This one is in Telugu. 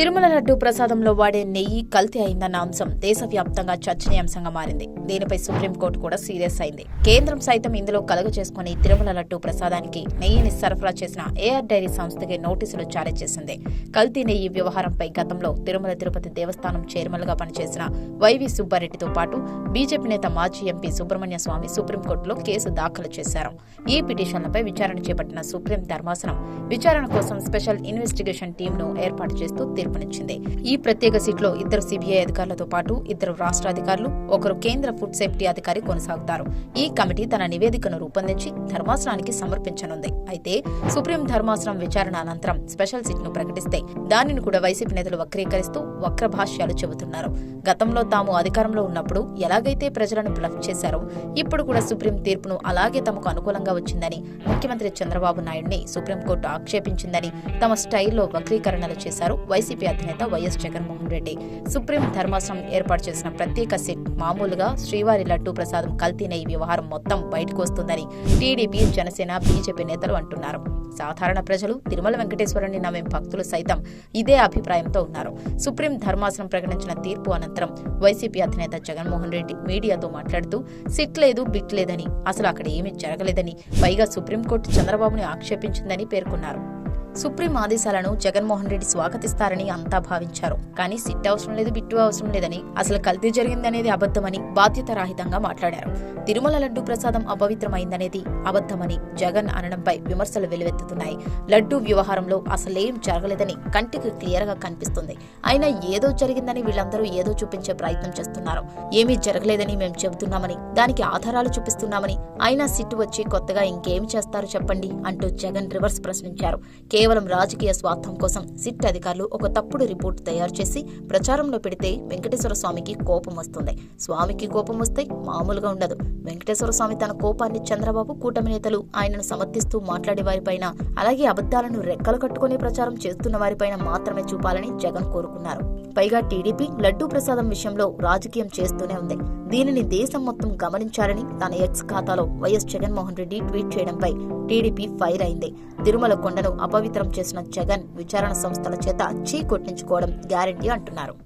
తిరుమల లడ్డు ప్రసాదంలో వాడే నెయ్యి కల్తీ అయిందన్న అంశం దేశవ్యాప్తంగా చర్చనీయాంశంగా మారింది. దీనిపై సుప్రీంకోర్టు కూడా సీరియస్ అయింది. కేంద్రం సైతం ఇందులో కలుగ చేసుకుని తిరుమల లడ్డు ప్రసాదానికి నెయ్యిని సరఫరా చేసిన ఏఆర్ డైరీ సంస్థకి నోటీసులు జారీ చేసింది. కల్తీ నెయ్యి వ్యవహారంపై గతంలో తిరుమల తిరుపతి దేవస్థానం చైర్మన్గా పనిచేసిన వైవి సుబ్బారెడ్డితో పాటు బీజేపీ నేత మాజీ ఎంపీ సుబ్రహ్మణ్య స్వామి సుప్రీంకోర్టులో కేసు దాఖలు చేశారు. ఈ పిటిషన్లపై విచారణ చేపట్టిన సుప్రీం ధర్మాసనం విచారణ కోసం స్పెషల్ ఇన్వెస్టిగేషన్ టీంను ఏర్పాటు చేస్తూ పిలుపునిచ్చింది ఈ ప్రత్యేక సీట్లో ఇద్దరు సిబిఐ అధికారులతో పాటు ఇద్దరు రాష్ట్ర అధికారులు ఒకరు కేంద్ర ఫుడ్ సేఫ్టీ అధికారి కొనసాగుతారు. ఈ కమిటీ తన నివేదికను రూపొందించి ధర్మాసనానికి సమర్పించనుంది. అయితే సుప్రీం ధర్మాసనం విచారణ అనంతరం స్పెషల్ సీట్ను ప్రకటిస్తే దానిని కూడా వైసీపీ నేతలు వక్రీకరిస్తూ వక్ర భాష్యాలు చెబుతున్నారు. గతంలో తాము అధికారంలో ఉన్నప్పుడు ఎలాగైతే ప్రజలను బ్లఫ్ చేశారో ఇప్పుడు కూడా సుప్రీం తీర్పును అలాగే తమకు అనుకూలంగా వచ్చిందని ముఖ్యమంత్రి చంద్రబాబు నాయుడిని సుప్రీంకోర్టు ఆక్షేపించిందని తమ స్టైల్లో వక్రీకరణలు చేశారు వైసీపీ అధినేత వైఎస్ జగన్మోహన్ రెడ్డి. సుప్రీం ధర్మాసనం ఏర్పాటు చేసిన ప్రత్యేక సిట్ మామూలుగా శ్రీవారి లడ్డూ ప్రసాదం కల్తీన ఈ వ్యవహారం మొత్తం బయటకు వస్తుందని టీడీపీ జనసేన బీజేపీ నేతలు అంటున్నారు. సాధారణ ప్రజలు తిరుమల వెంకటేశ్వరుని నమ్మే భక్తులు సైతం ఇదే అభిప్రాయంతో ఉన్నారు. సుప్రీం ధర్మాసనం ప్రకటించిన తీర్పు అనంతరం వైసీపీ అధినేత జగన్మోహన్ రెడ్డి మీడియాతో మాట్లాడుతూ సిట్ లేదు బిట్ లేదని. అసలు అక్కడ ఏమీ జరగలేదని. పైగా సుప్రీంకోర్టు చంద్రబాబుని ఆక్షేపించిందని పేర్కొన్నారు. సుప్రీం ఆదేశాలను జగన్మోహన్ రెడ్డి స్వాగతిస్తారని అంతా భావించారు. కానీ సిట్ అవసరం లేదు బిట్టు అవసరం లేదని అసలు కల్తీ జరిగిందనేది అబద్ధమని బాధ్యత రాహితంగా మాట్లాడారు. తిరుమల లడ్డూ ప్రసాదం అపవిత్రమైందనేది అబద్ధమని జగన్ అనడంపై విమర్శలు వెలువెత్తుతున్నాయి. లడ్డూ వ్యవహారంలో అసలేం జరగలేదని కంటికి క్లియర్గా కనిపిస్తుంది. అయినా ఏదో జరిగిందని వీళ్ళందరూ ఏదో చూపించే ప్రయత్నం చేస్తున్నారు. ఏమీ జరగలేదని మేము చెబుతున్నామని దానికి ఆధారాలు చూపిస్తున్నామని అయినా సిట్ వచ్చి కొత్తగా ఇంకేం చేస్తారు చెప్పండి అంటూ జగన్ రివర్స్ ప్రశ్నించారు. కేవలం రాజకీయ స్వార్థం కోసం సిట్ అధికారులు ఒక తప్పుడు రిపోర్టు తయారు చేసి ప్రచారంలో పెడితే వెంకటేశ్వర స్వామికి కోపం వస్తుంది. స్వామికి కోపం వస్తే మామూలుగా ఉండదు. వెంకటేశ్వర స్వామి తన కోపాన్ని చంద్రబాబు కూటమి నేతలు ఆయనను సమర్థిస్తూ మాట్లాడే వారిపైన అలాగే అబద్దాలను రెక్కలు కట్టుకునే ప్రచారం చేస్తున్న వారిపైన మాత్రమే చూపాలని జగన్ కోరుకున్నారు. పైగా టీడీపీ లడ్డూ ప్రసాదం విషయంలో రాజకీయం చేస్తూనే ఉంది. దీనిని దేశం మొత్తం గమనించాలని తన ఎక్స్ ఖాతాలో వైఎస్ జగన్మోహన్ రెడ్డి ట్వీట్ చేయడంపై టీడీపీ ఫైర్ అయింది. తిరుమల కొండను అపవి చేసిన జగన్ విచారణ సంస్థల చేత చీ కొట్టించుకోవడం గ్యారంటీ అంటున్నారు.